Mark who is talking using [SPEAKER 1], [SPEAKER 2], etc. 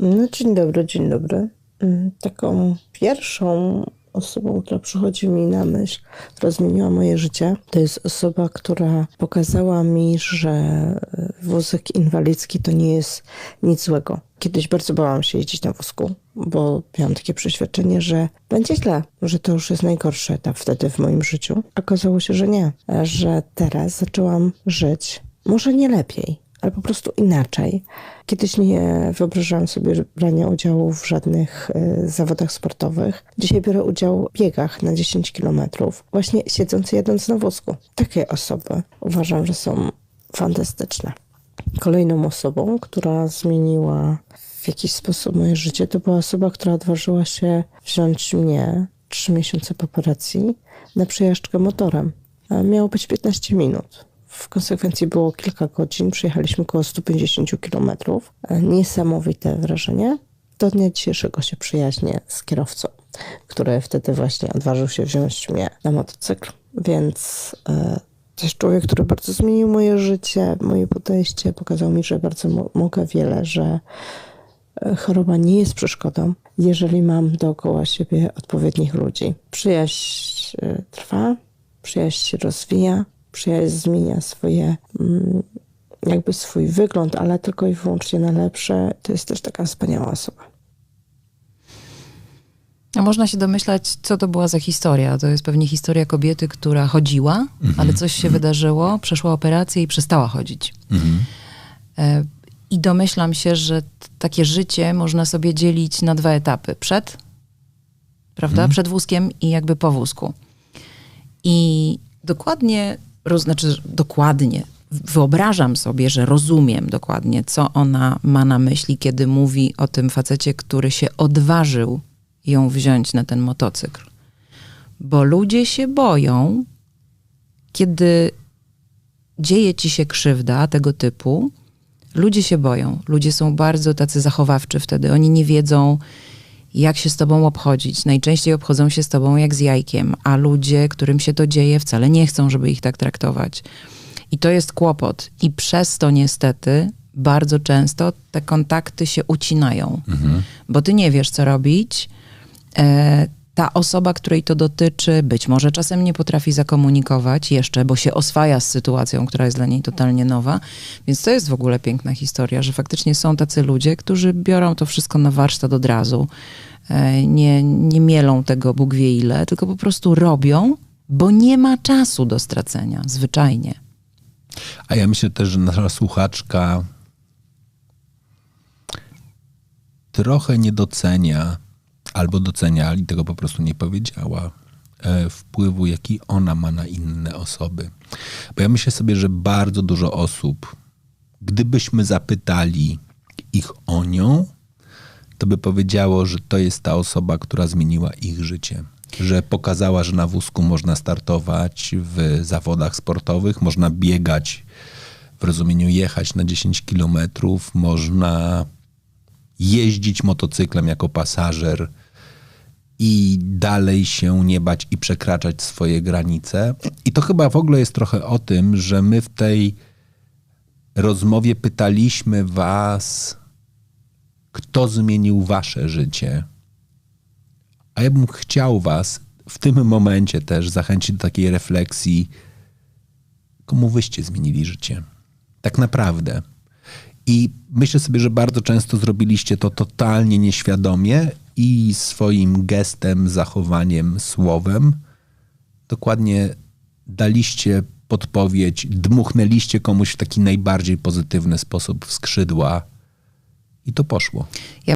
[SPEAKER 1] No, dzień dobry, dzień dobry. Mm, Taką pierwszą osobą, która przychodzi mi na myśl, która zmieniła moje życie, to jest osoba, która pokazała mi, że e, wózek inwalidzki to nie jest nic złego. Kiedyś bardzo bałam się jeździć na wózku, bo miałam takie przeświadczenie, że będzie źle, że to już jest najgorszy etap wtedy w moim życiu. Okazało się, że nie, że teraz zaczęłam żyć może nie lepiej, ale po prostu inaczej. Kiedyś nie wyobrażałam sobie brania udziału w żadnych y, zawodach sportowych. Dzisiaj biorę udział w biegach na 10 kilometrów, właśnie siedząc i jadąc na wózku. Takie osoby uważam, że są fantastyczne. Kolejną osobą, która zmieniła w jakiś sposób moje życie, to była osoba, która odważyła się wziąć mnie trzy miesiące po operacji na przejażdżkę motorem. Miało być 15 minut. W konsekwencji było kilka godzin. Przyjechaliśmy około 150 kilometrów. E, Niesamowite wrażenie. Do dnia dzisiejszego się przyjaźnię z kierowcą, który wtedy właśnie odważył się wziąć mnie na motocykl. Więc e, to jest człowiek, który bardzo zmienił moje życie, moje podejście. Pokazał mi, że bardzo mo- mogę wiele, że e, choroba nie jest przeszkodą, jeżeli mam dookoła siebie odpowiednich ludzi. Przyjaźń e, trwa, przyjaźń się rozwija, przyjaźń zmienia swoje, mm, jakby swój wygląd, ale tylko i wyłącznie na lepsze. To jest też taka wspaniała osoba.
[SPEAKER 2] A można się domyślać, co to była za historia. To jest pewnie historia kobiety, która chodziła, ale coś się wydarzyło, przeszła operację i przestała chodzić. E, I domyślam się, że takie życie można sobie dzielić na dwa etapy. Przed, prawda? Przed wózkiem i jakby po wózku. I dokładnie, roz, znaczy dokładnie, wyobrażam sobie, że rozumiem dokładnie, co ona ma na myśli, kiedy mówi o tym facecie, który się odważył ją wziąć na ten motocykl. Bo ludzie się boją, kiedy dzieje ci się krzywda tego typu, ludzie się boją. Ludzie są bardzo tacy zachowawczy wtedy. Oni nie wiedzą, jak się z tobą obchodzić. Najczęściej obchodzą się z tobą jak z jajkiem, a ludzie, którym się to dzieje, wcale nie chcą, żeby ich tak traktować. I to jest kłopot. I przez to niestety bardzo często te kontakty się ucinają, bo ty nie wiesz, co robić. E, ta osoba, której to dotyczy, być może czasem nie potrafi zakomunikować jeszcze, bo się oswaja z sytuacją, która jest dla niej totalnie nowa. Więc to jest w ogóle piękna historia, że faktycznie są tacy ludzie, którzy biorą to wszystko na warsztat od razu. E, Nie, nie mielą tego Bóg wie ile, tylko po prostu robią, bo nie ma czasu do stracenia, zwyczajnie.
[SPEAKER 3] A ja myślę też, że nasza słuchaczka trochę nie docenia, albo docenia, i tego po prostu nie powiedziała, e, wpływu, jaki ona ma na inne osoby. Bo ja myślę sobie, że bardzo dużo osób, gdybyśmy zapytali ich o nią, to by powiedziało, że to jest ta osoba, która zmieniła ich życie. Że pokazała, że na wózku można startować w zawodach sportowych, można biegać w rozumieniu jechać na 10 kilometrów, można jeździć motocyklem jako pasażer i dalej się nie bać i przekraczać swoje granice. I to chyba w ogóle jest trochę o tym, że my w tej rozmowie pytaliśmy was, kto zmienił wasze życie. A ja bym chciał was w tym momencie też zachęcić do takiej refleksji, komu wyście zmienili życie. Tak naprawdę. I myślę sobie, że bardzo często zrobiliście to totalnie nieświadomie i swoim gestem, zachowaniem, słowem dokładnie daliście podpowiedź, dmuchnęliście komuś w taki najbardziej pozytywny sposób w skrzydła i to poszło.
[SPEAKER 2] Ja